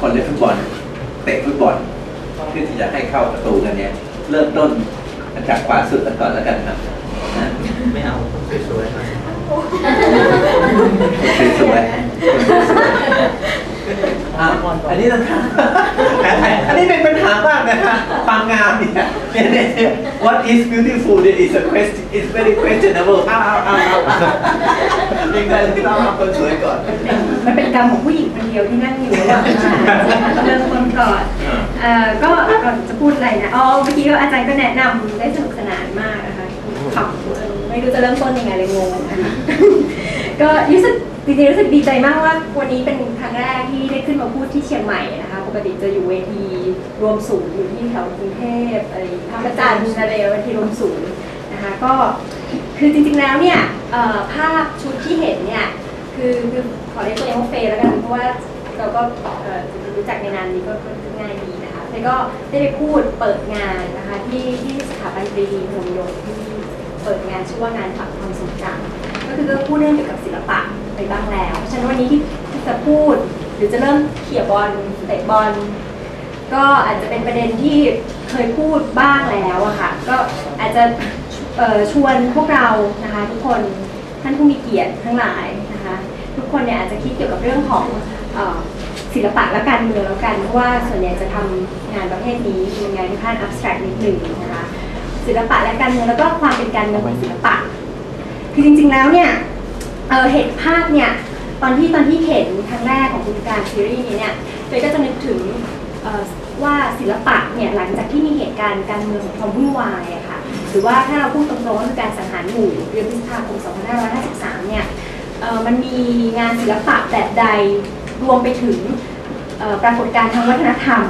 คนเล่นฟุตบอลเตะฟุตบอลเพื่อที่จะให้เข้าประตูกันเนี่ยเริ่มต้นจากขวาสุดกันก่อนแล้วกันครับนะไม่เอาสวยๆหน่อยสวยๆอะอันนี้ต้องถามอันนี้เป็นปัญหามากนะฮะความงามเนี่ย เนี่ยเนี่ยเนี่ย what is beautiful เนี่ย is a question is very questionable อ้าวอ้าวอ้าวอ้าวยังไงต้องเอาคนสวยก่อน มันเป็นกรรมของผู้หญิงคนเดียวที่นั่งอยู่ระหว่างทางเริ่มต้นก่อนเอ่อก็ก่อนจะพูดอะไรนะ อ๋อ เมื่อกี้ก็อาจารย์ก็แนะนำได้สนุกสนานมากนะคะขับไม่รู้จะเริ่มต้นยังไงเลยงงนะคะ ก็รู้สึกจริงๆรู้สึกดีใจมากว่าวันนี้เป็นครั้งแรกที่ได้ขึ้นมาพูดที่เชียงใหม่นะคะปกติจะอยู่เวทีรวมศูนย์อยู่ที่แถวกรุงเทพอะไรท่าพระจันทร์อะไรเวทีรวมศูนย์นะคะก็คือจริงๆแล้วเนี่ยภาพชุดที่เห็นเนี่ยคือคือขอเรียกตัวเองว่าเฟย์แล้วกันเพราะว่าเราก็เอ่อรู้จักในนามนี้ก็ก็ง่ายดีนะคะเฟย์ก็ได้ไปพูดเปิดงานนะคะที่ที่สถาบันปรีดีพนมยงค์ที่เปิดงานชื่อว่างานฝักความทรงจำ ก็คือก็พูดเรื่องเกี่ยวกับศิลปะไปบ้างแล้วฉะนั้นวันนี้ที่ที่จะพูดหรือจะเริ่มเขี่ยบอลเตะบอลก็อาจจะเป็นประเด็นที่เคยพูดบ้างแล้วอะค่ะก็อาจจะชวนพวกเรานะคะทุกคนท่านผู้มีเกียรติทั้งหลายนะคะทุกคนเนี่ยอาจจะคิดเกี่ยวกับเรื่องของศิลปะและการเมืองแล้วกันเพราะว่าส่วนใหญ่จะทำงานประเภทนี้เป็นงานที่ค่อน abstract นิดหนึ่งนะคะศิลปะและการเมืองแล้วก็ความเป็นการเมืองของศิลปะ คือจริงๆแล้วเนี่ยเเห็นภาพเนี่ยตอนที่ตอนที่เห็นครั้งแรกของคุณการซีรีส์นี้เนี่ยเฟยก็จะนึกถึงว่าศิลปะเนี่ยหลังจากที่มีเหตุการณ์การเมืองของความวุ่นวายอะค่ะหรือว่าถ้าเราพูดตรงๆก็คือการสังหารหมู่เดือนพฤษภาคม 2553 เนี่ยมันมีงานศิลปะแบบใดรวมไปถึงปรากฏการณ์ทางวัฒนธรรม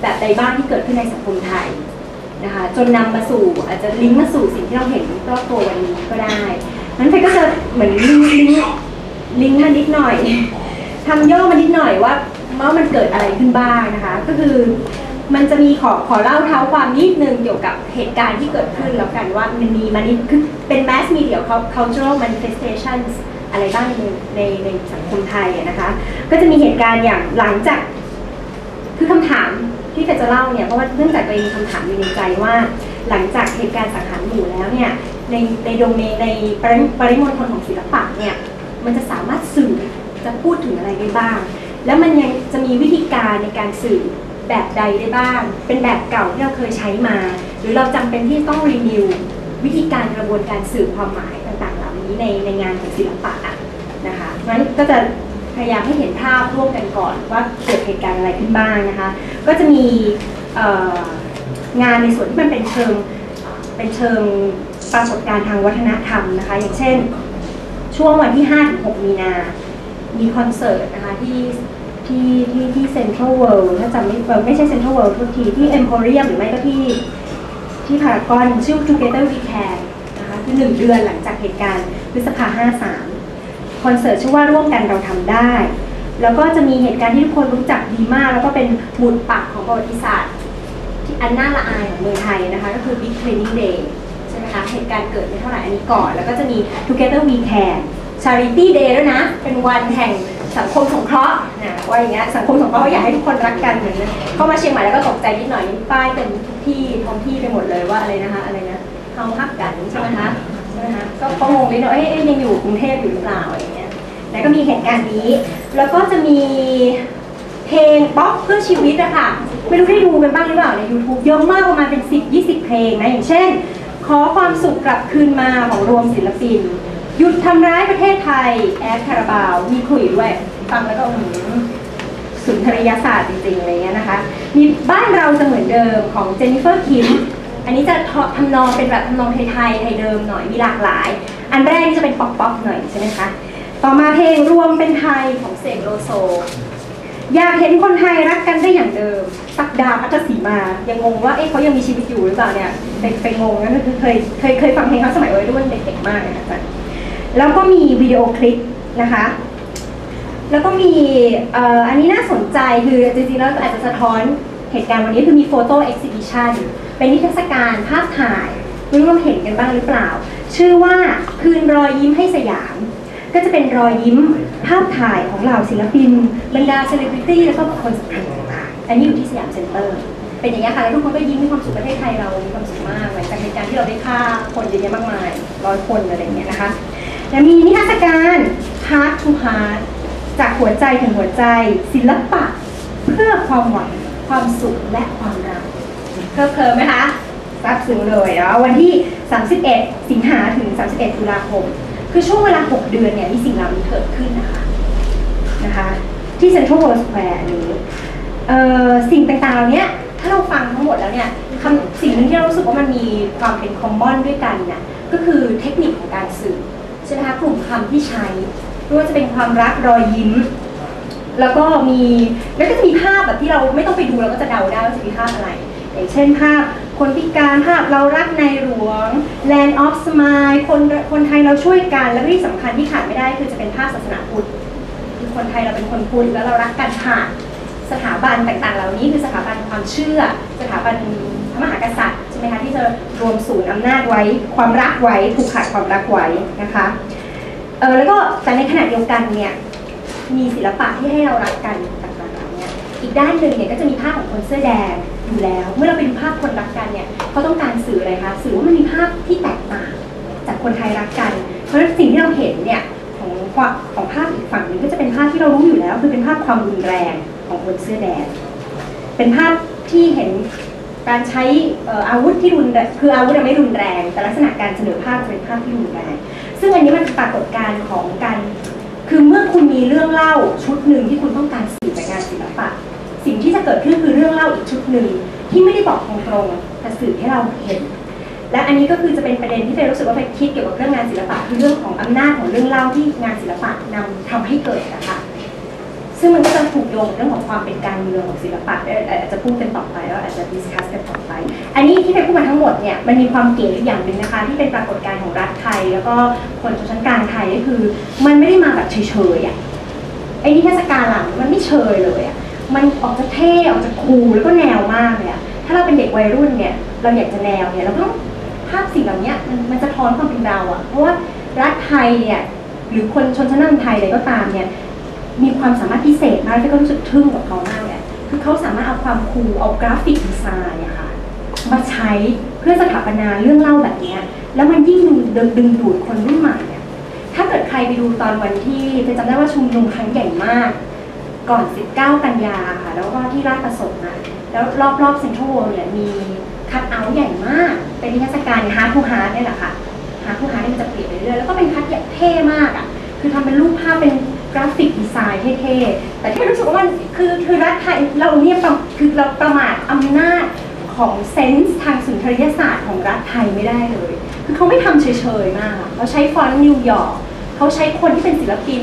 แบบใดบ้างที่เกิดขึ้นในสังคมไทยนะคะจนนำมาสู่อาจจะลิงก์มาสู่สิ่งที่เราเห็นรอบตัววันนี้ก็ได้ นั้นเฟยก็จะเหมือนลิงก์ลิงก์ลิงก์มานิดหน่อยทำย่อมานิดหน่อยว่าว่ามันเกิดอะไรขึ้นบ้างนะคะ ก็คือมันจะมีขอขอเล่าเท้าความนิดนึงเกี่ยวกับเหตุการณ์ที่เกิดขึ้นแล้วกันว่ามันมีมันนี่คือเป็น mass media cultural manifestations อะไรบ้างในในในสังคมไทยนะคะ ก็จะมีเหตุการณ์อย่างหลังจาก คือคำถามที่เฟจะเล่าเนี่ยเพราะว่าเนื่องจากตัวเองมีคำถามอยู่ในใจว่า หลังจากเหตุการณ์สังหารหมู่แล้วเนี่ย ในในโดเมนในปริปริมณฑลของศิลปะเนี่ยมันจะสามารถสื่อจะพูดถึงอะไรได้บ้าง แล้วมันยังจะมีวิธีการในการสื่อแบบใดได้บ้าง เป็นแบบเก่าที่เราเคยใช้มา หรือเราจำเป็นที่ต้องรีวิววิธีการกระบวนการสื่อความหมายต่างๆ เหล่านี้ในในงานของศิลปะอะนะคะเพราะฉะนั้นก็จะพยายามให้เห็นภาพร่วมกันก่อนว่าเกิดเหตุการณ์อะไรขึ้นบ้างนะคะ ก็จะมีงานในส่วนที่มันเป็นเชิง เป็นเชิงปรากฏการณ์ทางวัฒนธรรมนะคะ อย่างเช่น ช่วงวันที่ 5-6 มีนา มีคอนเสิร์ตนะคะที่ที่ที่ที่เซ็นทรัลเวิลด์ถ้าจำไม่ไม่ใช่เซ็นทรัลเวิลด์ทุกทีที่เอ็มโพเรียมหรือไม่ก็ที่ที่พารากอนชื่อ Together We Can นะคะคือหนึ่งเดือนหลังจากเหตุการณ์พฤษภา53 คอนเสิร์ตชื่อว่าร่วมกันเราทำได้ แล้วก็จะมีเหตุการณ์ที่ทุกคนรู้จักดีมาก แล้วก็เป็นหมุดปักของประวัติศาสตร์ที่ อันน่าละอายของเมืองไทยนะคะ ก็คือ Big Cleaning Day ใช่ไหมคะ เหตุการณ์เกิดไม่เท่าไหร่อันนี้ก่อน แล้วก็จะมี Together We Can Charity Day ด้วยนะ เป็นวันแห่งสังคมสงเคราะห์นะว่าอย่างเงี้ยสังคมสงเคราะห์อยากให้ทุกคนรักกันเหมือนเข้ามาเชียงใหม่แล้วก็ตกใจนิดหน่อยป้ายเป็นทุกที่ท้องที่ไปหมดเลยว่าอะไรนะคะอะไรนะเฮาฮักกันใช่ไหมคะใช่ไหมคะก็ก็งงนิดหน่อยเอ๊ะยังอยู่กรุงเทพอยู่หรือเปล่าอะไรอย่างเงี้ยแล้วก็มีเหตุการณ์นี้ แล้วก็จะมีเพลงป๊อปเพื่อชีวิตอะค่ะ ไม่รู้ได้ดูกันบ้างหรือเปล่าใน YouTube เยอะมากประมาณเป็น 10 20 เพลงนะ อย่างเช่น ขอความสุขกลับคืนมาของรวมศิลปิน หยุดทำร้ายประเทศไทย แอดคาราบาว มีคุยด้วย ฟังแล้วก็อืมสุนทรียศาสตร์จริงๆอะไรเงี้ยนะคะ มีบ้านเราจะเหมือนเดิมของเจนนิเฟอร์คิมอันนี้จะทำนองเป็นแบบทำนองไทยๆไทยเดิมหน่อยมีหลากหลาย อันแรกนี่จะเป็นป๊อปๆหน่อยใช่ไหมคะต่อมาเพลงรวมเป็นไทยของเสกโลโซ อยากเห็นคนไทยรักกันได้อย่างเดิม สักดาพัทสีมายังงงว่าเอ๊ะเขายังมีชีวิตอยู่หรือเปล่าเนี่ยไปไปงงนะคือเคยเคยเคยฟังเพลงเขาสมัยวัยรุ่นเด็กๆมากเลยนะจ๊ะแล้วก็มีวิดีโอคลิปนะคะ แล้วก็มีอันนี้น่าสนใจคือจริงๆแล้วอาจจะสะท้อนเหตุการณ์วันนี้คือมีโฟโต้เอ็กซิบิชันเป็นนิทรรศการภาพถ่ายไม่รู้เราเห็นกันบ้างหรือเปล่า ชื่อว่าคืนรอยยิ้มให้สยาม ก็จะเป็นรอยยิ้มภาพถ่ายของเหล่าศิลปินบรรดาเซเลบริตี้แล้วก็บุคคลสำคัญ อันนี้อยู่ที่สยามเซ็นเตอร์ เป็นอย่างนี้ค่ะแล้วทุกคนก็ยิ้มมีความสุขประเทศไทยเรามีความสุขมากหลังจากเหตุการณ์ที่เราได้ฆ่าคนเยอะแยะมากมายร้อยคนอะไรอย่างเงี้ยนะคะและมีนิทรรศการ Heart to Heart จากหัวใจถึงหัวใจ ศิลปะ เพื่อความหวังความสุขและความรักเพลิดเพลินไหมคะซับซึ้งเลยเนาะวันที่ 31 สิงหาถึง 31 ตุลาคม คือช่วงเวลา 6 เดือนเนี่ยมีสิ่งเหล่านี้เกิดขึ้นนะคะนะคะ ที่เซ็นทรัลเวิลด์สแควร์นี้ เอ่อสิ่งต่างๆเหล่านี้ถ้าเราฟังทั้งหมดแล้วเนี่ยคำสิ่งหนึ่งที่เรารู้สึกว่ามันมีความเป็นคอมมอนด้วยกันเนี่ยก็คือเทคนิคของการสื่อใช่ไหมคะกลุ่มคำที่ใช้ไม่ว่าจะเป็นความรักรอยยิ้ม แล้วก็มีแล้วก็จะมีภาพแบบที่เราไม่ต้องไปดูเราก็จะเดาได้ว่าจะมีภาพอะไร อย่างเช่นภาพคนพิการภาพเรารักในหลวง Land of Smile คนคนไทยเราช่วยกันแล้วก็ที่สำคัญที่ขาดไม่ได้คือจะเป็นภาพศาสนาพุทธคือคนไทยเราเป็นคนพุทธแล้วเรารักกันผ่าน สถาบันต่างๆ เหล่านี้คือสถาบันความเชื่อ สถาบันพระมหากษัตริย์ใช่ไหมคะที่จะรวมศูนย์อำนาจไว้ ความรักไว้ผูกขาดความรักไว้นะคะเออแล้วก็แต่ในขณะเดียวกันเนี่ยมีศิลปะที่ให้เรารักกันต่างๆเหล่านี้อีกด้านหนึ่งเนี่ยก็จะมีภาพของคนเสื้อแดงอยู่แล้ว เมื่อเราไปดูภาพคนรักกันเนี่ยเขาต้องการสื่ออะไรคะสื่อว่ามันมีภาพที่แตกต่างจากคนไทยรักกัน เพราะฉะนั้นสิ่งที่เราเห็นเนี่ยของของภาพอีกฝั่งหนึงก็จะเป็นภาพที่เรารู้อยู่แล้ว คือเป็นภาพความรุนแรง ของคนเสื้อแดง เป็นภาพที่เห็นการใช้อาวุธที่รุนคืออาวุธไม่รุนแรง แต่ลักษณะการเสนอภาพจะเป็นภาพที่รุนแรง ซึ่งอันนี้มันเป็นปรากฏการณ์ของการคือเมื่อคุณมีเรื่องเล่าชุดหนึ่งที่คุณต้องการสื่อจากงานศิลปะ สิ่งที่จะเกิดขึ้นคือเรื่องเล่าอีกชุดหนึ่งที่ไม่ได้บอกตรงๆแต่สื่อให้เราเห็น และอันนี้ก็คือจะเป็นประเด็นที่เฟยรู้สึกว่าเฟยคิดเกี่ยวกับเรื่องงานศิลปะคือเรื่องของอำนาจของเรื่องเล่าที่งานศิลปะนำทำให้เกิดนะคะ ซึ่งมันก็จะถูกโยงเรื่องของความเป็นการเมืองของศิลปะอาจจะพูดกันต่อไปแล้วอาจจะดิสคัสกันต่อไป อันนี้ที่เป็นพูดมาทั้งหมดเนี่ยมันมีความเก๋อยู่อย่างหนึ่งนะคะ ที่เป็นปรากฏการณ์ของรัฐไทย แล้วก็คนชนชั้นกลางไทยก็คือ มันไม่ได้มาแบบเฉยๆอะไอ้นิทรรศการหลังมันไม่เชยเลยอะมันออกจะเท่ออกจะคูลแล้วก็แนวมากเลยอะถ้าเราเป็นเด็กวัยรุ่นเนี่ยเราอยากจะแนวเนี่ยเราต้องภาพสิ่งเหล่านี้มันมันจะท้อนความเป็นเราอะเพราะว่ารัฐไทยเนี่ยหรือคนชนชั้นนำไทยอะไรก็ตามเนี่ย มีความสามารถพิเศษมากที่ก็รู้สึกทึ่งกับเขามากเลยคือเขาสามารถเอาความคูลเอากราฟิกดีไซน์อะค่ะมาใช้เพื่อสถาปนาเรื่องเล่าแบบนี้แล้วมันยิ่งดึงดึงดูดคนรุ่นใหม่เนี่ยถ้าเกิดใครไปดูตอนวันที่จะจำได้ว่าชุมนุมครั้งใหญ่มาก ก่อน 19 กันยาค่ะ แล้วก็ที่ราชประสงค์อะแล้วรอบๆเซ็นทรัลเวิลด์เนี่ยมีคัทเอาท์ใหญ่มาก เป็นนิทรรศการฮาร์ t ูฮาร์ t เนี่ยแหละค่ะหาผู้หาเนี่ยมันจะเปลี่ยนไปเรื่อยๆแล้วก็เป็นคัดแบบเท่มากอะคือทำเป็นรูปภาพเป็น กราฟิกดีไซน์เท่ๆ แต่ที่รู้สึกว่ามันคือคือรัฐไทยเราเนี่ยประคือเราประมาทอำนาจของเซนส์ทางสุนทรียศาสตร์ของรัฐไทยไม่ได้เลย คือเขาไม่ทำเฉยๆ มาก เขาใช้ฟอนต์นิวยอร์กเขาใช้คนที่เป็นศิลปิน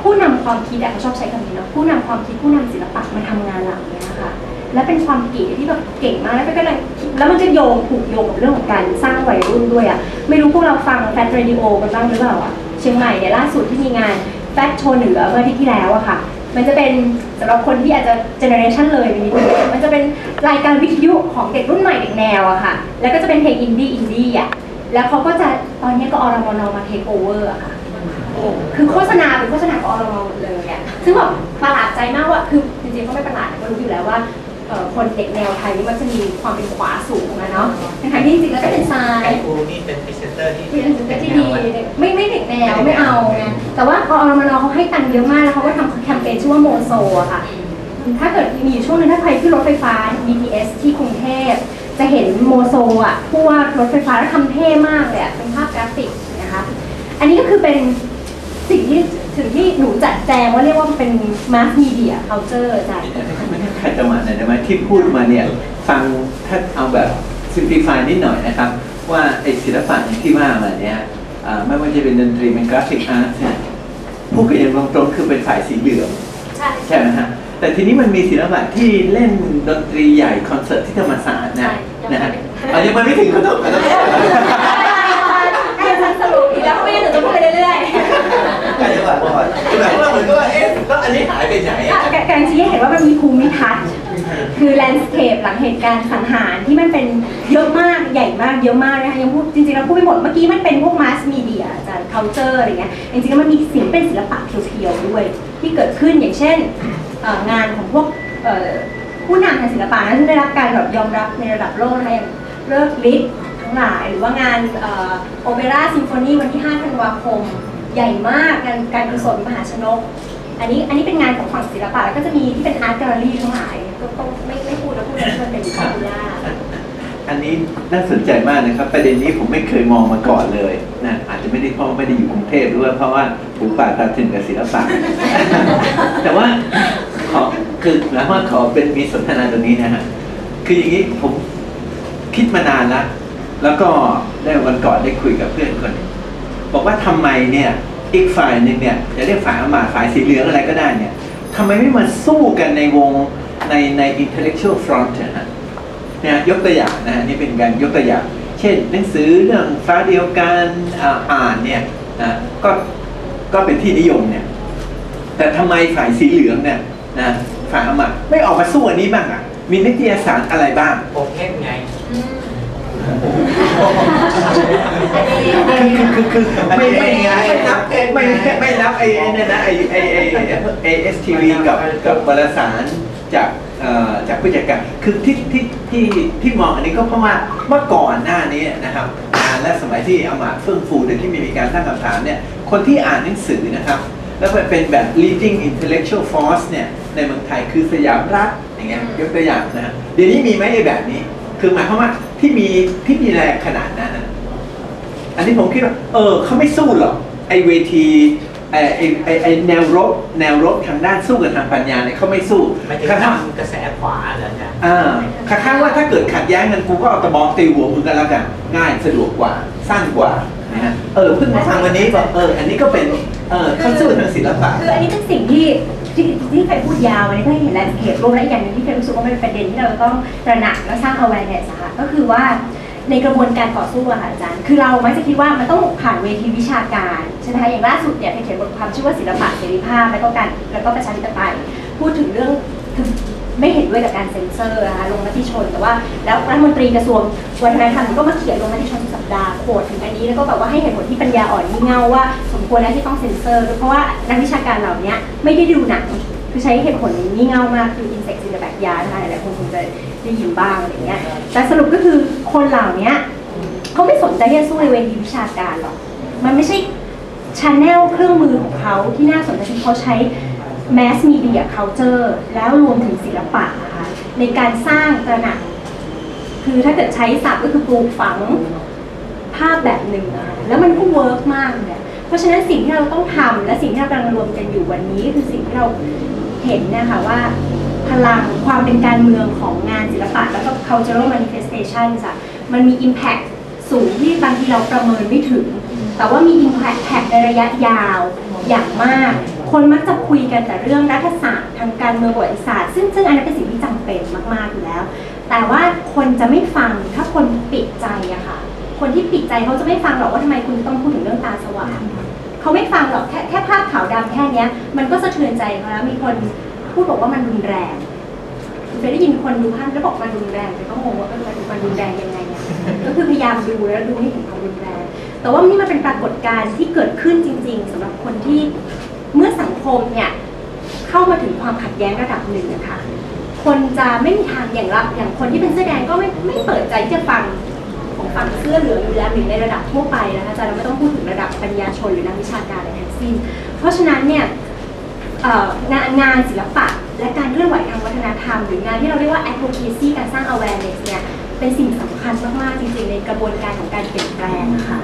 ผู้นำความคิดอะเขาชอบใช้คำนี้เนาะผู้นำความคิดผู้นำศิลปะมาทำงานเหล่านี้นะคะและเป็นความเก๋ที่แบบเก่งมากแล้วก็กำลังแล้วมันจะโยงผูกโยงกับเรื่องของการสร้างวัยรุ่นด้วยอะไม่รู้พวกเราฟังแฟชเรดิโอกันบ้างหรือเปล่าอะ เชียงใหม่เนี่ยล่าสุดที่มีงานแฟชโชว์เหนือเมื่ออาทิตย์ที่แล้วอะค่ะ มันจะเป็นสำหรับคนที่อาจจะเจเนอเรชันเลยนิดนึงมันจะเป็นรายการวิทยุของเด็กรุ่นใหม่เด็กแนวอะค่ะ แล้วก็จะเป็นเพลงอินดี้อินดี้อะแล้วเขาก็จะตอนนี้ก็อรมนมาเทคโอเวอร์อะค่ะคือโฆษณาเป็นโฆษณาของอรมหมดเลยอะซึ่งแบบประหลาดใจมากว่าคือจริงๆก็ไม่ประหลาดนะก็รู้อยู่แล้วว่า คนเด็กแนวไทยนี่มันจะมีความเป็นขวาสูงนะเนาะทั้งๆที่จริงๆแล้วก็เป็นซ้ายไอ้ครูนี่เป็นพรีเซนเตอร์ที่ที่เป็นสิ่งที่ดีไม่ไม่เด็กแนวไม่เอาไงแต่ว่าอรมนเขาให้ตังค์เยอะมากแล้วเขาก็ทำแคมเปญชื่อว่าโมโซอะค่ะ ถ้าเกิดมีอยู่ช่วงหนึงถ้าใครขึ้นรถไฟฟ้า BTS ที่กรุงเทพจะเห็นโมโซอะผู้ว่ารถไฟฟ้าแล้วทำเท่มากเลยอะเป็นภาพกราฟิกนะคะ อันนี้ก็คือเป็นสิ่งที่ ถึงที่หนูจัดแจงว่าเรียกว่าเป็น mass media culture จ้ะขัดจังหวะหน่อยได้ไหมที่พูดมาเนี่ยฟังถ้าเอาแบบ simplify นิดหน่อยนะครับ ว่าไอศิลปะอย่างที่ว่ามาเนี่ยอ่าไม่ว่าจะเป็นดนตรีเป็นกราฟิกอาร์ตเนี่ยพูดกันอย่างตรงๆคือเป็นฝ่ายสีเหลืองใช่ใช่ไหมฮะแต่ทีนี้มันมีศิลปะที่เล่นดนตรีใหญ่คอนเสิร์ตที่ธรรมศาสตร์นะนะฮะเอายังไม่ถึงขอโทษขอโทษ ให้ฉันสรุปอีกแล้วไม่งั้นหนูจะพูดไปเรื่อย ๆขัดจังหวะก่อนแบบว่าเหมือนกับว่าเอ๊ะแล้วอันนี้หายไปไหนอะอะการการชี้ให้เห็นว่ามันมีภูมิทัศน์คือแลนด์สเคปหลังเหตุการณ์สังหารที่มันเป็นเยอะมากใหญ่มากเยอะมากนะคะยังพูดจริงๆเราพูดไม่หมดเมื่อกี้มันเป็นพวก mass media อาจารย์ culture อะไรเงี้ยจริงๆแล้วมันมีสิ่งเป็นศิลปะเพียวๆด้วย ที่เกิดขึ้นอย่างเช่นเอ่องานของพวกเอ่อผู้นำทางศิลปะนะที่ได้รับการแบบยอมรับในระดับโลกนะคะอย่างเลิกลิศทั้งหลายหรือว่างานโอเปร่าซิมโฟนีวันที่ 5 ธันวาคม ใหญ่มากงานการกุศลมหาชนก อันนี้อันนี้เป็นงานของฝั่งศิลปะแล้วก็จะมีที่เป็นอาร์ตแกลเลอรี่ทั้งหลายก็ต้องไม่ไม่พูดแล้วพูดแล้วมันเป็นของยากอันนี้น่าสนใจมากนะครับ ประเด็นนี้ผมไม่เคยมองมาก่อนเลยนะอาจจะไม่ได้เพราะไม่ได้อยู่กรุงเทพด้วยเพราะว่าหูป่าตาถึงกับศิลปะแต่ว่าขอคือหมายความว่าขอเป็นมีสนทนาตรงนี้นะฮะคืออย่างนี้ผมคิดมานานแล้วแล้วก็ได้วันก่อนได้คุยกับเพื่อนคนหนึ่ง บอกว่าทำไมเนี่ยอีกฝ่ายหนึ่งเนี่ยจะเรียกฝ่ายอำมาตย์ฝ่ายสีเหลืองอะไรก็ได้เนี่ยทำไมไม่มาสู้กันในวงในใน intellectual front นะฮะนะยกตัวอย่างนะนี่เป็นการยกตัวอย่าง เช่น หนังสือเรื่องฟ้าเดียวกันอ่าอ่านเนี่ยนะก็ก็เป็นที่นิยมเนี่ยแต่ทำไมฝ่ายสีเหลืองเนี่ยนะฝ่ายอำมาตย์ไม่ออกมาสู้อันนี้บ้างอะมีนิตยสารอะไรบ้างโอเพนไง คือคือไม่ไม่ไม่นับไม่ไม่นับไอ้เนี่ยนะไอ้ไอ้ไอ้ไอ้เอสทีวีกับกับวารสารจากเอ่อจากผู้จัดการคือที่ที่ที่ที่มองอันนี้ก็เพราะว่าเมื่อก่อนหน้านี้นะครับานและสมัยที่อมาตย์เฟื่องฟูโดยที่ไม่มีการตั้งคำถามเนี่ยคนที่อ่านหนังสือนะครับ แล้วเป็นแบบ leading intellectual force เนี่ยในเมืองไทยคือสยามรัฐอย่างเงี้ยยกตัวอย่างนะฮะเดี๋ยวนี้มีไหมไอ้แบบนี้ คือหมายความว่าที่มีที่มีแรงขนาดนั้นนะ อันนี้ผมคิดว่า เออเขาไม่สู้หรอกไอเวทีไอไอไอไอแนวรบแนวรบทางด้านสู้กับทางปัญญาเนี่ยเขาไม่สู้ไม่ถึงข้างทำกระแสขวาเหรอเนี่ยอ่าข้างๆว่าถ้าเกิดขัดแย้งกันกูก็เอาตะบองตีหัวมึงกันแล้วกันง่ายสะดวกกว่าสั้นกว่านะฮะเออเพิ่งมาฟังวันนี้บอกเอออันนี้ก็เป็นเออเขาสู้ทางศิลปะคืออันนี้เป็นสิ่งที่ที่ที่เคยพูดยาวอันนี้ก็เห็นแลนด์สเคปรวมและอีกอย่างหนึงที่เคยรู้สึกว่ามันเป็นประเด็นที่เราต้องตระหนักและสร้าง awareness อะค่ะก็คือว่า ในกระบวนการต่อสู้อะค่ะอาจารย์ คือเรามักจะคิดว่ามันต้องผ่านเวทีวิชาการใช่ไหมคะอย่างล่าสุดเนี่ยเคยเขียนบทความชื่อว่าศิลปะเสรีภาพและก็การแล้วก็ประชาธิปไตยพูดถึงเรื่องคือไม่เห็นด้วยกับการเซ็นเซอร์นะคะลงมติชน แต่ว่าแล้วรัฐมนตรีกระทรวงวัฒนธรรมก็มาเขียนลงมติชนสัปดาห์โขดถึงอันนี้แล้วก็แบบว่าให้เหตุผลที่ปัญญาอ่อนงี่เง่าว่าสมควรแล้วที่ต้องเซ็นเซอร์ เพราะว่านักวิชาการเหล่านี้ไม่ได้ดูหนังคือใช้เหตุผลงี่เง่ามากคือ insect in the backyard นะคะหลายๆคนคงจะ ได้ยินบ้างอะไรอย่างเงี้ยแต่สรุปก็คือคนเหล่านี้เขาไม่สนใจที่จะสู้ในเวทีวิชาการหรอกมันไม่ใช่ช n แนลเครื่องมือของเขาที่น่าสนใจที่เขาใช้ mass media culture แล้วรวมถึงศิลปะนะคะในการสร้างตระหนัก คือถ้าเกิดใช้ศัพท์ก็คือปลูกฝังภาพแบบหนึ่งอะแล้วมันก็เวิร์กมากเลยอะเพราะฉะนั้นสิ่งที่เราต้องทำและสิ่งที่เรากำลังรวมกันอยู่วันนี้คือสิ่งที่เราเห็นนะคะว่า พลังความเป็นการเมืองของงานศิลปะ แล้วก็ cultural manifestation อะมันมี impact สูงที่บางทีเราประเมินไม่ถึง แต่ว่ามี impact ในระยะยาวอย่างมาก คนมักจะคุยกันแต่เรื่องรัฐศาสตร์ทางการเมืองประวัติศาสตร์ซึ่งซึ่งอันนั้นเป็นสิ่งที่จำเป็นมากๆอยู่แล้ว แต่ว่าคนจะไม่ฟังถ้าคนปิดใจอะค่ะคนที่ปิดใจเขาจะไม่ฟังหรอกว่าทำไมคุณต้องพูดถึงเรื่องตาสว่างเขาไม่ฟังหรอกแค่แค่ภาพขาวดำแค่เนี้ยมันก็สะเทือนใจเขาแล้วมีคน พูดบอกว่ามันรุนแรงเคยได้ยินคนดูภาพแล้วบอกมันรุนแรงแต่ก็งงว่าเออมันมันรุนแรงยังไงอะก็คือพยายามดูแล้วดูไม่เห็นความรุนแรง แต่ว่านี่มันเป็นปรากฏการณ์ที่เกิดขึ้นจริง ๆสำหรับคนที่เมื่อสังคมเนี่ยเข้ามาถึงความขัดแย้งระดับหนึ่งนะคะคนจะไม่มีทางอย่างรับอย่างคนที่เป็นเสื้อแดงก็ไม่ไม่เปิดใจที่จะฟังของฝั่งเสื้อเหลืองอยู่แล้วหรือในระดับทั่วไปนะคะอาจารย์เราไม่ต้องพูดถึงระดับปัญญาชนหรือนักวิชาการอะไรทั้งสิ้น เพราะฉะนั้นเนี่ย งานงานศิลปะ และการเคลื่อนไหวทางวัฒนธรรม หรืองานที่เราเรียกว่า advocacy การสร้าง awareness เนี่ยเป็นสิ่งสำคัญมากๆจริงๆ ในกระบวนการของการเปลี่ยนแปลงนะคะ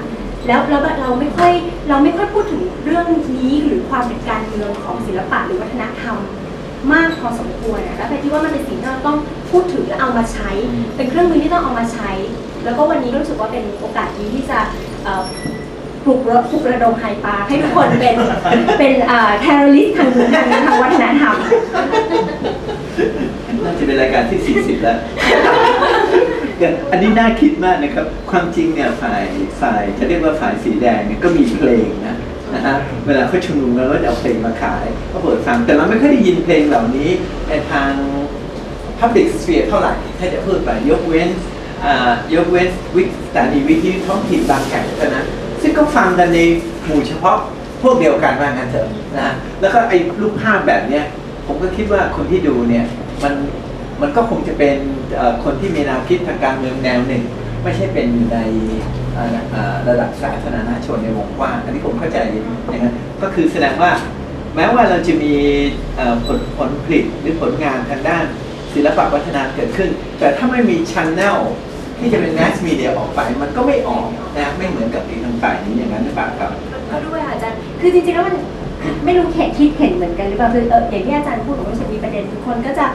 แล้วแล้วเราไม่ค่อยเราไม่ค่อยพูดถึงเรื่องนี้หรือความเป็นการเมืองของศิลปะหรือวัฒนธรรมมากพอสมควรนะแล้วแต่คิดว่ามันเป็นสิ่งที่เราต้องพูดถึงและเอามาใช้ เป็นเครื่องมือที่ต้องเอามาใช้ แล้วก็วันนี้รู้สึกว่าเป็นโอกาสดีที่จะ ปลุกระปลุกระดมไฮปาร์คให้ทุกคนเป็นเป็นเอ่อ terrorist ทางทางทางวัฒนธรรมน่าจะเป็นรายการที่ 40 แล้ว อันนี้น่าคิดมากนะครับ ความจริงเนี่ยฝ่ายฝ่ายจะเรียกว่าฝ่ายสีแดงเนี่ยก็มีเพลงนะนะฮะเวลาเขาชุมนุมแล้วก็จะเอาเพลงมาขายก็เปิดฟัง แต่เราไม่ค่อยได้ยินเพลงเหล่านี้ในทาง public sphere เท่าไหร่ถ้าจะพูดไปยกเว้นเอ่อยกเว้นวิสถานีวิทยุท้องถิ่นบางแห่งเท่านั้น ซึ่งก็ฟังกันในหมู่เฉพาะพวกเดียวกันว่างั้นเถอะนะฮะแล้วก็ไอ้รูปภาพแบบเนี้ยผมก็คิดว่าคนที่ดูเนี่ยมันมันก็คงจะเป็นคนที่มีแนวคิดทางการเมืองแนวหนึ่ง ไม่ใช่เป็นอยู่ในระดับสาธารณชนในวงกว้างอันนี้ผมเข้าใจอย่างนั้นก็คือแสดงว่าแม้ว่าเราจะมีเอ่อผลผลผลิตหรือผลงานทางด้านศิลปะวัฒนธรรมเกิดขึ้น แต่ถ้าไม่มีชันแนล ที่จะเป็น mass media ออกไปมันก็ไม่ออกนะไม่เหมือนกับอีกทางฝ่ายนี้อย่างนั้นหรือเปล่าครับก็ด้วยค่ะอาจารย์ คือจริงๆแล้วมันไม่รู้เห็นคิดเห็นเหมือนกันหรือเปล่าคือเอออย่างที่อาจารย์พูดผมรู้สึกมีประเด็นทุกคนก็จะ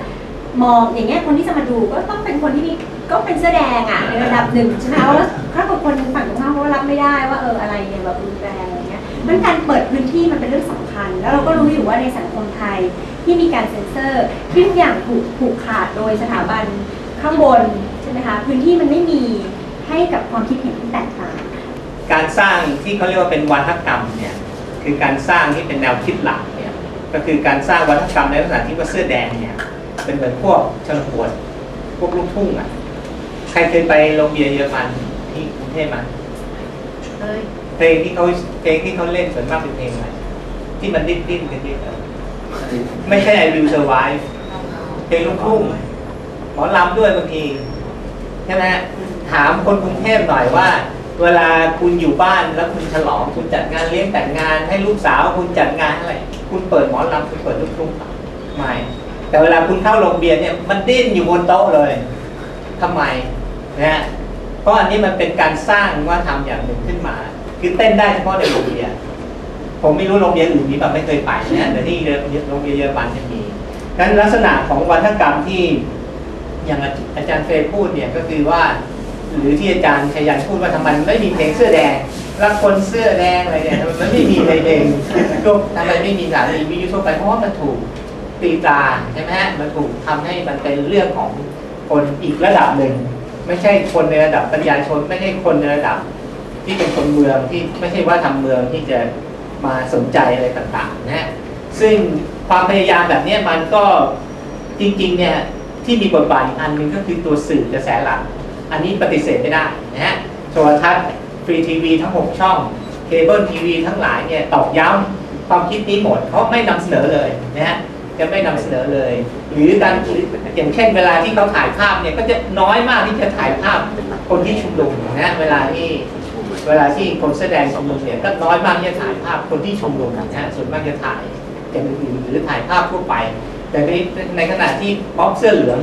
มองอย่างเงี้ยคนที่จะมาดูก็ต้องเป็นคนที่มีก็เป็นเสื้อแดงอะในระดับหนึ่งใช่ไหมคะแล้วถ้าเกิดคนฝั่งตรงข้ามเขารับไม่ได้ว่าเอออะไรเนี่ยแบบรุนแรงอะไรเงี้ยมันการเปิดพื้นที่มันเป็นเรื่องสำคัญ แล้วเราก็รู้อยู่ว่าในสังคมไทยที่มีการเซ็นเซอร์ที่ทุกอย่างถูกผูกขาดโดยสถาบันข้างบน ใช่ไหมคะพื้นที่มันไม่มีให้กับความคิดเห็นที่แตกต่าง การสร้างที่เขาเรียกว่าเป็นวัฒกรรมเนี่ยคือการสร้างที่เป็นแนวคิดหลักเนี่ยก็คือการสร้างวัฒกรรมในลักษณะที่ว่าเสื้อแดงเนี่ยเป็นเหมือนพวกชนบทพวกลูกทุ่งอะใครเคยไปโรงเบียร์เยอรมันที่กรุงเทพมั้ยเอ้ยเพลงที่เขาเพลงที่เขาเล่นส่วนมากเป็นเพลงอะไรที่มันดิ้นดิ้นกันดิ้นๆไม่ใช่ I Will Survive เพลงลูกทุ่งหมอลำด้วยบางที ใช่ไหมถามคนกรุงเทพหน่อยว่า เวลาคุณอยู่บ้านแล้วคุณฉลองคุณจัดงานเลี้ยงแต่งงาน ให้ลูกสาวคุณจัดงานอะไร คุณเปิดหมอลำคุณเปิดลูกทุ่งไม่แต่เวลาคุณเข้าโรงเบียร์เนี่ยมันดิ้นอยู่บนโต๊ะเลยทำไมนะเพราะอันนี้มันเป็นการสร้างว่าทำอย่างหนึ่งขึ้นมา คือเต้นได้เฉพาะในโรงเบียร์ผมไม่รู้โรงเรียนอื่นมีแบบไม่เคยไปนะแต่ที่โรงเรียนเยอรมันจะมีดังนั้นลักษณะของวัฒกรรมที่ อย่างอาจารย์เฟยพูดเนี่ยก็คือว่า หรือที่อาจารย์ชยันพูดว่าทำไมมันไม่มีเพลงเสื้อแดงรักคนเสื้อแดงอะไรเนี่ยมันไม่มีในเพลงก็ทำไมไม่มีสานีวิทยุทั่วไปเพราะว่ามันถูกตีตราใช่ไหมฮะมันถูกทำให้มันเป็นเรื่องของคนอีกระดับหนึ่ง ไม่ใช่คนในระดับปัญญาชน ไม่ใช่คนในระดับ ที่เป็นคนเมืองที่ไม่ใช่ว่าทำเมืองที่จะมาสนใจอะไรต่างๆนะฮะซึ่งความพยายามแบบนี้มันก็จริงๆเนี่ย ที่มีบทบาทอีกอันหนึ่งก็คือตัวสื่อกระแสหลัก อันนี้ปฏิเสธไม่ได้นะฮะโทรทัศน์ฟรีทีวีทั้ง 6 ช่องเคเบิลทีวีทั้งหลายเนี่ยตอกย้ำความคิดนี้หมดเขาไม่นำเสนอเลยนะฮะจะไม่นำเสนอเลย หรือการอย่างเช่นเวลาที่เขาถ่ายภาพเนี่ยก็จะน้อยมากที่จะถ่ายภาพคนที่ชุมนุมนะเวลาที่เวลาที่คนแสดงชุมนุมเนี่ยก็น้อยมากที่จะถ่ายภาพคนที่ชุมนุมนะฮะส่วนมากจะถ่ายอย่างอื่นหรือถ่ายภาพทั่วไป แต่ในในขณะที่ม็อบเสื้อเหลือง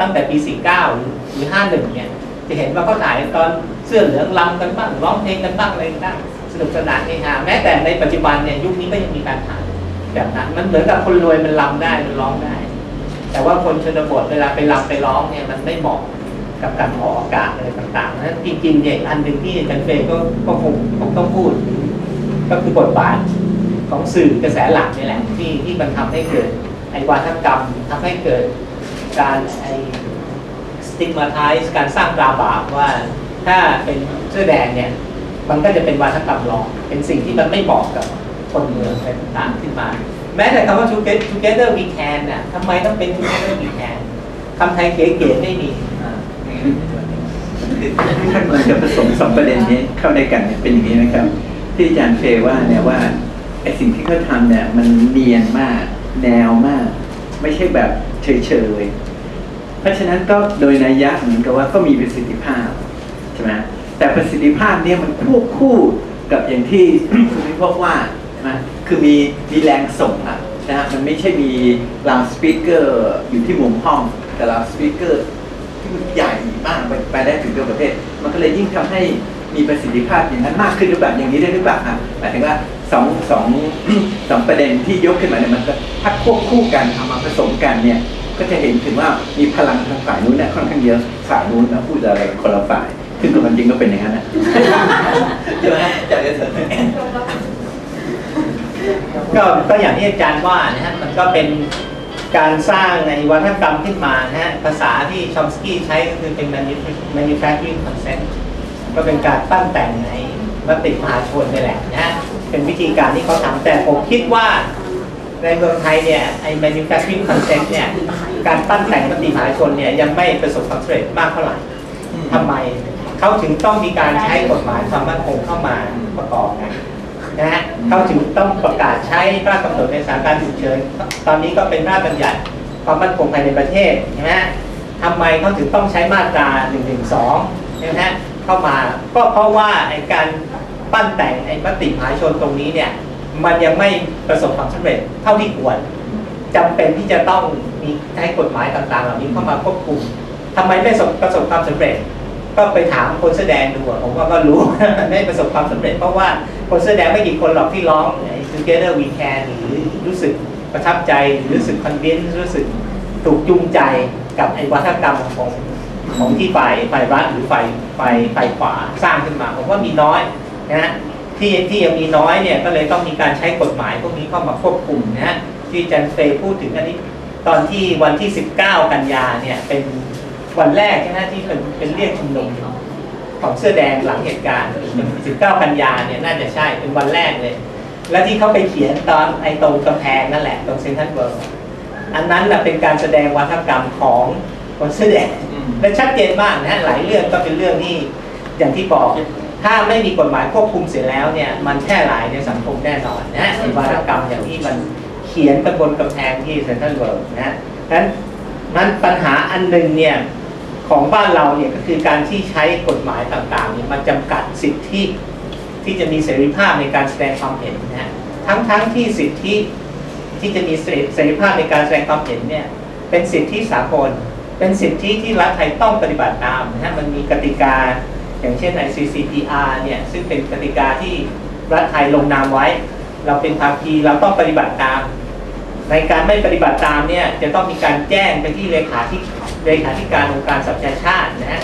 ตั้งแต่ปี 49 หรือ 51 เนี่ย จะเห็นว่าเขาถ่ายตอนเสื้อเหลืองรำกันบ้างร้องเพลงกันบ้างอะไรต่างสนุกสนานเฮฮาแม้แต่ในปัจจุบันเนี่ยยุคนี้ก็ยังมีการถ่ายแบบนั้น มันเหมือนกับคนรวยมันรำได้มันร้องได้ แต่ว่าคนชนบทเวลาไปรำไปร้องเนี่ยมันไม่เหมาะกับการออกอากาศอะไรต่างๆนั้นจริงๆเนี่ยอันหนึ่งที่อาจารย์เฟยก็ก็คงคงต้องพูด ก็คือบทบาทของสื่อกระแสหลักนี่แหละที่ที่มันทำให้เกิด ไอ้วาทกรรมทำให้เกิดการไอสติกมาทส์การสร้างตราบาปว่าถ้าเป็นเสื้อแดงเนี่ยมันก็จะเป็นวาทกรรมรองเป็นสิ่งที่มันไม่เหมาะกับคนเมืองอะไรต่างๆขึ้นมา แม้แต่คำว่า together we can น่ะทำไมต้องเป็น together we can คำไทยเก๋ๆไม่มีถ้ามันจะผสมสองประเด็นนี้เข้าในกันเนี่ยเป็นอย่างนี้นะครับ ที่อาจารย์เฟยว่าเนี่ยว่าไอสิ่งที่เขาทำเนี่ยมันเนียนมาก แนวมาก ไม่ใช่แบบเฉยๆ เพราะฉะนั้นก็โดยนัยยะเหมือนกับว่าก็มีประสิทธิภาพใช่ไหมแต่ประสิทธิภาพเนี่ยมันควบคู่กับอย่างที่คุณพิพกว่าใช่ไหมคือมีมีแรงส่งอะนะฮะมันไม่ใช่มีลาวสปีกเกอร์อยู่ที่มุมห้อง แต่ลาวสปีกเกอร์ที่มันใหญ่มากไปได้ถึงทั่วประเทศ มันก็เลยยิ่งทำให้มีประสิทธิภาพอย่างนั้นมากขึ้นหรือเปล่าอย่างนี้ได้หรือเปล่าครับหมายถึงว่าสองสองสองประเด็นที่ยกขึ้นมาเนี่ยมันก็ ถ้าควบคู่กันเอามาผสมกันเนี่ยก็จะเห็นถึงว่ามีพลังทางฝ่ายนู้นเนี่ยค่อนข้างเยอะฝ่ายนู้นนะพูดอะไรคนละฝ่ายซึ่งความจริงก็เป็นอย่างนั้นนะใช่ไหมจากจะเสนอก็ก็อย่างที่อาจารย์ว่านะฮะมันก็เป็นการสร้างในวัฒกรรมขึ้นมานะฮะภาษาที่ชอมสกี้ใช้ก็คือเป็น manu- manufacturing consent ก็เป็นการปั้นแต่งในมติมหาชนนี่แหละนะฮะเป็นวิธีการที่เขาทำแต่ผมคิดว่า ในเมืองไทยเนี่ยไอ้ manufacturing consent เนี่ยการปั้นแต่งมติหาชนเนี่ยยังไม่ประสบความสำเร็จมากเท่าไหร่ทำไมเขาถึงต้องมีการใช้กฎหมายความมั่นคงเข้ามาประกอบนะนะฮะเขาถึงต้องประกาศใช้พระรากำหนดในสถานการณ์ฉุกเฉินตอนนี้ก็เป็นพระราบัญญัติความมั่นคงภายในประเทศใช่ไหมฮะทำไมเขาถึงต้องใช้มาตรา1นึใช่ไหมฮะเข้ามาก็เพราะว่าไอ้การปั้นแต่งไอ้มติมหาชนตรงนี้เนี่ย มันยังไม่ประสบความสำเร็จเท่าที่ควรจำเป็นที่จะต้องมีใช้กฎหมายต่างๆ เหล่านี้เข้ามาควบคุมทำไมไม่ประสบความสำเร็จ ก็ไปถามคนแสดงดูผมว่าก็รู้ไม่ประสบความสำเร็จ เพราะว่าคนแสดงไม่กี่คนหรอกที่ร้องไอ้ Together We Can หรือรู้สึกประทับใจหรือรู้สึกคอนวินรู้สึกถูกจูงใจกับไอ้วัฒกรรมของของที่ฝ่ายฝ่ายรัฐหรือฝ่ายฝ่ายฝ่ายขวาสร้างขึ้นมาผมว่ามีน้อยนะฮะ ที่ที่ยังมีน้อยเนี่ยก็เลยต้องมีการใช้กฎหมายพวกนี้เข้ามาควบคุมนะฮะที่อาจันเฟยพูดถึงอันนี้ตอนที่วันที่ 19 กันยาเนี่ยเป็นวันแรกใช่ไหมที่เป็นเป็นเรียกชุมนุมของเสื้อแดงหลังเหตุการณ์ 19 กันยาเนี่ยน่าจะใช่เป็นวันแรกเลย และที่เขาไปเขียนตอนไอ้ตรงกำแพงนั่นแหละตรงเซนทรัลเวิลด์อันนั้นน่ะเป็นการแสดงวัฒกรรมของคนเสื้อแดงอืมและชัดเจนมากนะฮะหลายเรื่องก็เป็นเรื่องที่อย่างที่บอก ถ้าไม่มีกฎหมายควบคุมเสร็จแล้วเนี่ยมันแพร่หลายในสังคมแน่นอนนะฮะไอ้วาทกรรมอย่างที่มันเขียนกันบนกำแพงที่เซ็นทรัลเวิลด์นะฮะนั้นนั้นปัญหาอันหนึ่งเนี่ยของบ้านเราเนี่ยก็คือการที่ใช้กฎหมายต่างๆเนี่ยมันจำกัดสิทธิที่จะมีเสรีภาพในการแสดงความเห็นนะฮะทั้งๆที่สิทธิที่จะมีเสรีภาพในการแสดงความเห็นเนี่ยเป็นสิทธิสากลเป็นสิทธิที่รัฐไทยต้องปฏิบัติตามนะฮะมันมีกติกา อย่างเช่นใน CCPR เนี่ยซึ่งเป็นกติกาที่รัฐไทยลงนามไว้ เราเป็นภาคีเราต้องปฏิบัติตาม ในการไม่ปฏิบัติตามเนี่ยจะต้องมีการแจ้งไปที่เลขาที่เลขาธิการองค์การสหประชาชาตินะฮะ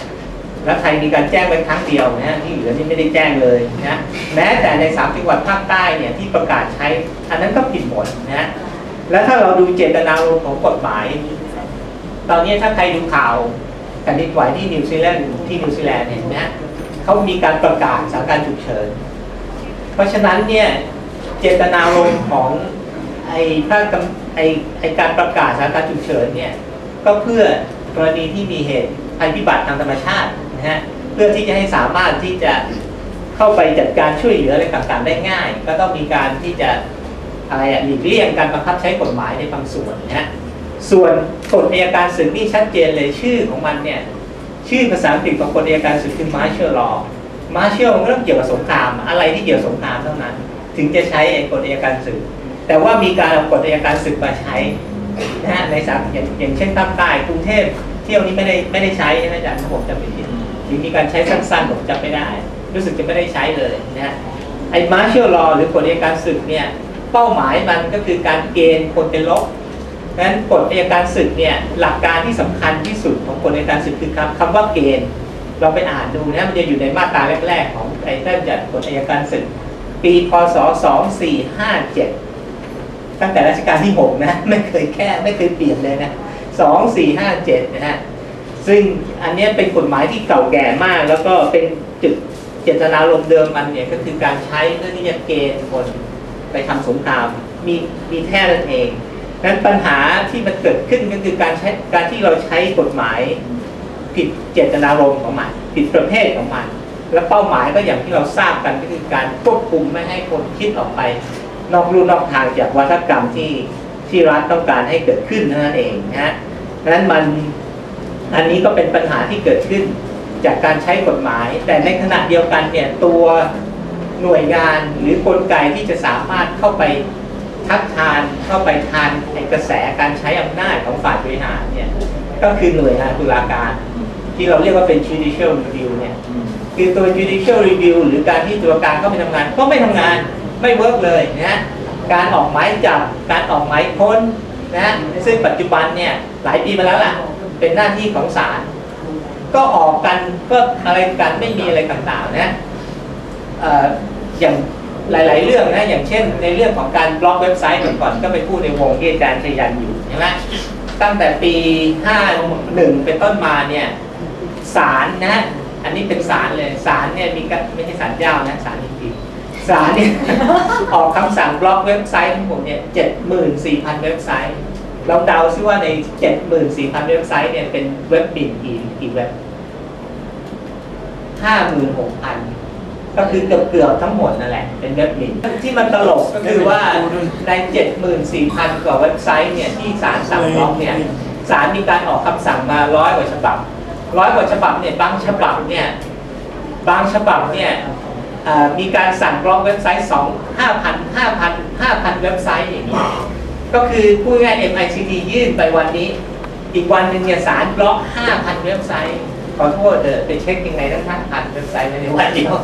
รัฐไทยมีการแจ้งไว้ครั้งเดียวนะฮะที่เหลือนี่ไม่ได้แจ้งเลยนะแม้แต่ในสามจังหวัดภาคใต้เนี่ยที่ประกาศใช้ อันนั้นก็ผิดหมดนะฮะแล้วถ้าเราดูเจตนารมณ์ของกฎหมาย ตอนนี้ถ้าใครดูข่าวแผ่นดินไหวที่นิวซีแลนด์ที่นิวซีแลนด์เนี่ยนะ เขามีการประกาศสถานการณ์ฉุกเฉิน เพราะฉะนั้นเนี่ยเจตนารมณ์ของไอ้พระกำไอ้ไอ้การประกาศสถานการณ์ฉุกเฉินเนี่ยก็เพื่อกรณีที่มีเหตุภัยพิบัติทางธรรมชาตินะฮะเพื่อที่จะให้สามารถที่จะเข้าไปจัดการช่วยเหลืออะไรต่างๆ ได้ง่าย ก็ต้องมีการที่จะอะไรอะหลีกเลี่ยงการบังคับใช้กฎหมายในบางส่วนนะฮะส่วนกฎอัยการศึกนี่ชัดเจนเลยชื่อของมันเนี่ย ชื่อภาษาอังกฤษของกฎอัยการศึกคือ martial law martial มันก็ต้องเกี่ยวกับสงคราม อะไรที่เกี่ยวกับสงครามเท่านั้น ถึงจะใช้ไอ้กฎอัยการศึก แต่ว่ามีการเอากฎอัยการศึกมาใช้นะฮะในสามอย่างอย่างเช่นภาคใต้กรุงเทพเที่ยวนี้ไม่ได้ไม่ได้ใช้ใช่ไหมอาจารย์ผมจำไม่ผิดหรือมีการใช้สั้นๆผมจำไม่ได้ รู้สึกจะไม่ได้ใช้เลยนะฮะไอ้ martial law หรือกฎอัยการศึกเนี่ยเป้าหมายมันก็คือการเกณฑ์คนเป็นลบ เพราะฉะนั้นกฎอัยการศึกเนี่ยหลักการที่สำคัญที่สุดของกฎอัยการศึกคือคำคำว่าเกณฑ์ เราไปอ่านดูนะมันจะอยู่ในมาตราแรก ๆ ของไอ้ต้นจัดกฎอัยการศึก ปีพศ 2457 ตั้งแต่รัชกาลที่ 6 นะไม่เคยแค่ไม่เคยเปลี่ยนเลยนะ 2457 นะฮะซึ่งอันนี้เป็นกฎหมายที่เก่าแก่มาก แล้วก็เป็นจุดเจตนารมณ์เดิมมันเนี่ยก็คือการใช้เพื่อที่จะเกณฑ์คนไปทำสงครามมีมีแค่นั้นเอง นั้นปัญหาที่มันเกิดขึ้นก็คือการใช้การที่เราใช้กฎหมาย ผิดเจตนารมณ์ของมันผิดประเภทของมัน และเป้าหมายก็อย่างที่เราทราบกันก็คือการควบคุมไม่ให้คนคิดออกไป นอกรูนอกทางจากวัฒกรรมที่ที่รัฐต้องการให้เกิดขึ้นนั้นเองนะฮะดังนั้นมันอันนี้ก็เป็นปัญหาที่เกิดขึ้นจากการใช้กฎหมาย แต่ในขณะเดียวกันเนี่ยตัวหน่วยงานหรือกลไกที่จะสามารถเข้าไป ทักทานเข้าไปทานไอกระแสการใช้อำนาจของฝ่ายบริหารเนี่ยก็คือหน่วยงานตุลาการ ที่เราเรียกว่าเป็น judicial review เนี่ยคือตัว judicial review หรือการที่ตุลาการเข้าไปทำงาน ก็ไม่ทำงานไม่เวิร์กเลยนะการออกหมายจับการออกหมายค้นนะซึ่งปัจจุบันเนี่ยหลายปีมาแล้วล่ะเป็นหน้าที่ของศาลก็ออกกันก็อะไรกันไม่มีอะไรต่างๆนะอออย่าง หลาย ๆ เรื่องนะอย่างเช่น ในเรื่องของการบล็อกเว็บไซต์ก่อนก็ไปพูดในวงที่อาจารย์ชยันอยู่ใช่ไหมตั้งแต่ปี 51 เป็นต้นมาเนี่ยศาลนะอันนี้เป็นศาลเลยศาลเนี่ยมีไม่ใช่ศาลเจ้านะศาลจริงๆศาลเนี่ยออกคำสั่งบล็อกเว็บไซต์ทั้งหมดเนี่ย74,000 เว็บไซต์ลองเดาซิว่าใน 74,000 เว็บไซต์เนี่ยเป็นเว็บบินกี่กี่เว็บห้าหมื่นห ก็คือเกือบเกือบทั้งหมดนั่นแหละ เป็นเว็บมินที่มันตลกก็คือว่าในเจ็ดหมื่นสี่พันกว่าเว็บไซต์เนี่ยที่ศาลสั่งล็อกเนี่ยศาลมีการออกคำสั่งมาร้อยกว่าฉบับร้อยกว่าฉบับเนี่ยบางฉบับเนี่ยบางฉบับเนี่ยมีการสั่งบล็อกเว็บไซต์สองห้าพันห้าพันห้าพันเว็บไซต์อย่างนี้ก็คือพูดง่าย MICT ยื่นไปวันนี้ อีกวันหนึ่งเนี่ยสารบล็อก 5,000 เว็บไซต์ ขอโทษเออไปเช็คยังไงตั้ง5,000เว็บไซต์ในวันเดียว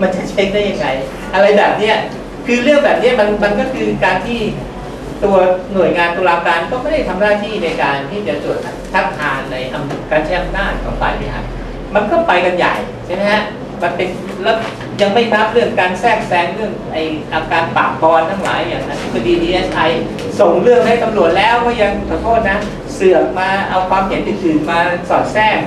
มันจะเช็คได้ยังไง อะไรแบบเนี้ยคือเรื่องแบบนี้มันมันก็คือการที่ตัวหน่วยงานตุลาการก็ไม่ได้ทำหน้าที่ในการที่จะตรวจทักทานในอำการใช้อำนาจของฝ่ายบริหารมันก็ไปกันใหญ่ใช่ไหมฮะมันเป็นแล้วยังไม่นับเรื่องการแทรกแซงเรื่องไออาการปราบปรอนทั้งหลายอย่างนั้นคดีดีเอสไอส่งเรื่องให้ตำรวจแล้วก็ยังขอโทษนะ เสือกมาเอาความเห็นอื่นๆมาสอดแทรก